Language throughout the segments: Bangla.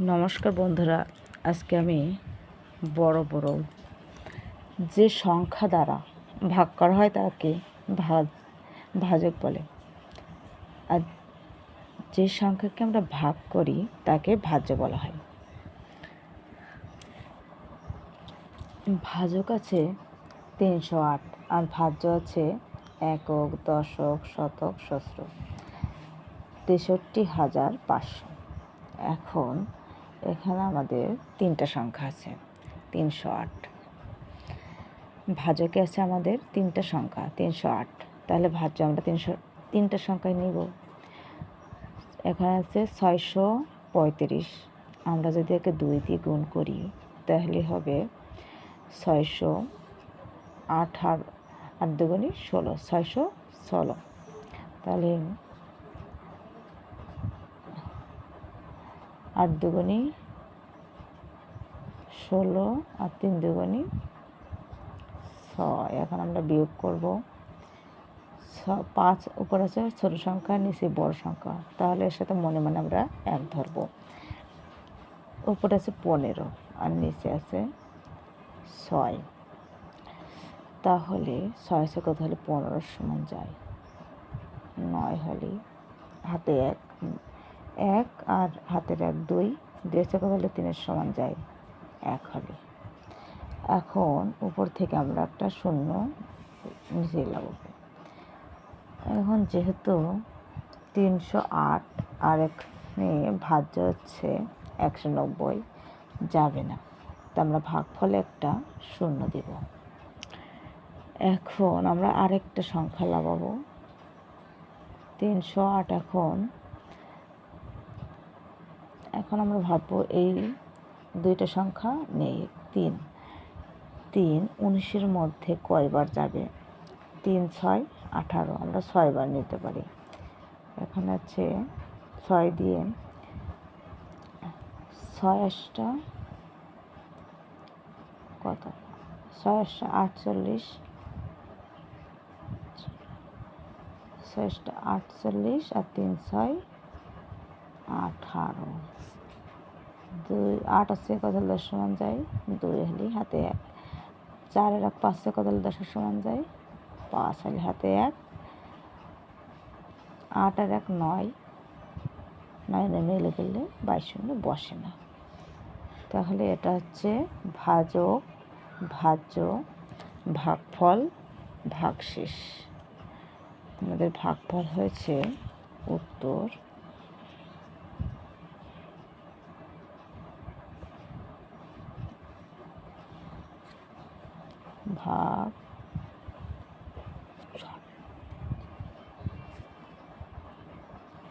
নমস্কার বন্ধুরা, আজকে আমি বড় বড় যে সংখ্যা দ্বারা ভাগ করা হয় তাকে ভাজ ভাজক বলে। আর যে সংখ্যাকে আমরা ভাগ করি তাকে ভাজ্য বলা হয়। ভাজক আছে তিনশো আট, আর ভাজ্য আছে একক, দশক, শতক, সহস্র। তেষট্টি হাজার পাঁচশো। এখন এখানে আমাদের তিনটা সংখ্যা আছে, তিনশো আট। ভাজকে আছে আমাদের তিনটা সংখ্যা, তিনশো আট। তাহলে ভাজ্য আমরা তিনশো, তিনটা সংখ্যায় নিব। এখানে আছে ছয়শো পঁয়ত্রিশ। আমরা যদি একে দুই দিয়ে গুণ করি, তাহলে হবে ছয়শো আঠার। আট দুগুণি ষোলো, ছয়শো ষোলো। তাহলে আট দুগুণি ষোলো আর তিন দুগুণি ছয়। এখন আমরা বিয়োগ করব। পাঁচ উপর আছে ছোটো সংখ্যা, নিচে বড় সংখ্যা। তাহলে এর সাথে মনে মনে আমরা এক ধরবো। উপরে আছে পনেরো আর নিচে আছে ছয়। তাহলে ছয় সে কত হলে পনেরোর সমান যায়? নয় হলে হাতে এক। এক আর হাতের এক দুই দুই কত হলে তিনের সমান যায় এক হবে। এখন উপর থেকে আমরা একটা শূন্য নিচে লাগাবো এখন যেহেতু তিনশো আট আর এখানে ভাজ্য হচ্ছে একশো নব্বই, যাবে না। তা আমরা ভাগফলে একটা শূন্য দেব। এখন আমরা আরেকটা সংখ্যা লাগাবো। তিনশো আট এখন এখন আমরা ভাববো এই দুইটা সংখ্যা নেই, তিন। তিন উনিশের মধ্যে কয়বার যাবে? তিন, ছয়, আঠারো। আমরা ছয়বার নিতে পারি। এখন আছে ছয় দিয়ে ছয় আটটা কত? ছয় আটটা আটচল্লিশ। ছয়টা আটচল্লিশ আর তিন, ছয় আঠারো। দুই, আট আছে কত দশ সমান যায়, দুই হলে হাতে এক। চারের এক, পাঁচে কত দশের সমান যায়, পাঁচ হলে হাতে এক। আট আর এক, নয়। নয় নয় মিলে গেলে বাইশ শূন্য বসে না। তাহলে এটা হচ্ছে ভাজক, ভাজ্য, ভাগফল, ভাগশেষ। আমাদের ভাগফল হয়েছে উত্তর। ভাগ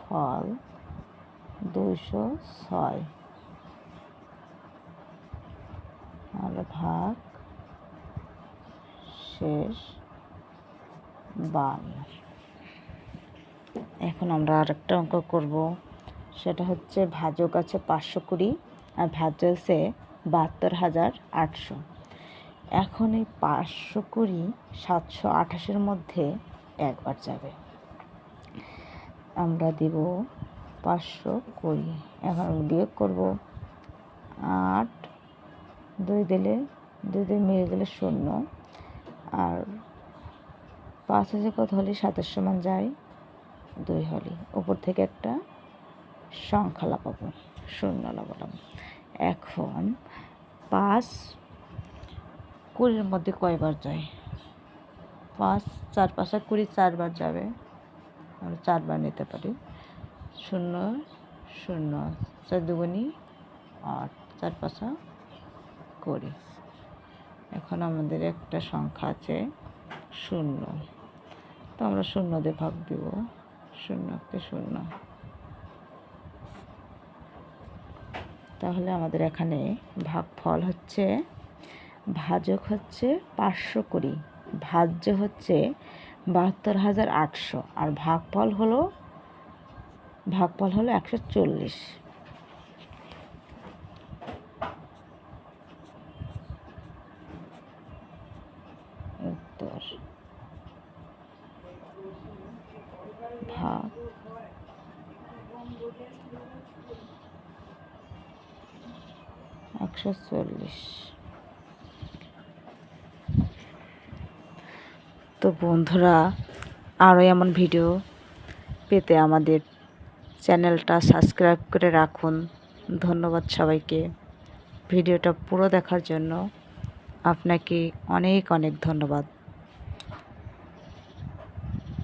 ফল দুইশো ছয়। আর ভাগ শেষ বান্ন এখন আমরা আরেকটা অঙ্ক করব। সেটা হচ্ছে ভাজক আছে পাঁচশো কুড়ি আর ভাজ্য আছে বাহাত্তর হাজার আটশো। এখন এই পাঁচশো কুড়ি, সাতশো আঠাশের মধ্যে একবার যাবে। আমরা দিব পাঁচশো কুড়ি। এখন বিয়োগ করব আট, দুই দিলে, দুই দিন মিলে গেলে শূন্য। আর পাঁচ হাজার কত হলে? সাতের সমান যায় দুই হলে। উপর থেকে একটা সংখ্যা লাগাবো, শূন্য লাগালাম এখন পাঁচ কুড়ির মধ্যে কয়বার যায়? পাঁচ, চার, পাঁচা কুড়ি চারবার যাবে। আমরা চারবার নিতে পারি। শূন্য শূন্য চার দুগুনি আট, চার, পাঁচা কুড়ি। এখন আমাদের একটা সংখ্যা আছে শূন্য। তো আমরা শূন্য দিয়ে ভাগ দিব। শূন্য একটা শূন্য। তাহলে আমাদের এখানে ভাগফল হচ্ছে ভাজক হচ্ছে পাঁচশো কুড়ি, ভাজ্য হচ্ছে বাহাত্তর হাজার আটশো আর ভাগফল হলো ভাগফল হলো একশো চল্লিশ। উত্তর। ভাগ। একশো চল্লিশ। তো বন্ধুরা, আরও এমন ভিডিও পেতে আমাদের চ্যানেলটা সাবস্ক্রাইব করে রাখুন। ধন্যবাদ সবাইকে। ভিডিওটা পুরো দেখার জন্য আপনাকে অনেক অনেক ধন্যবাদ।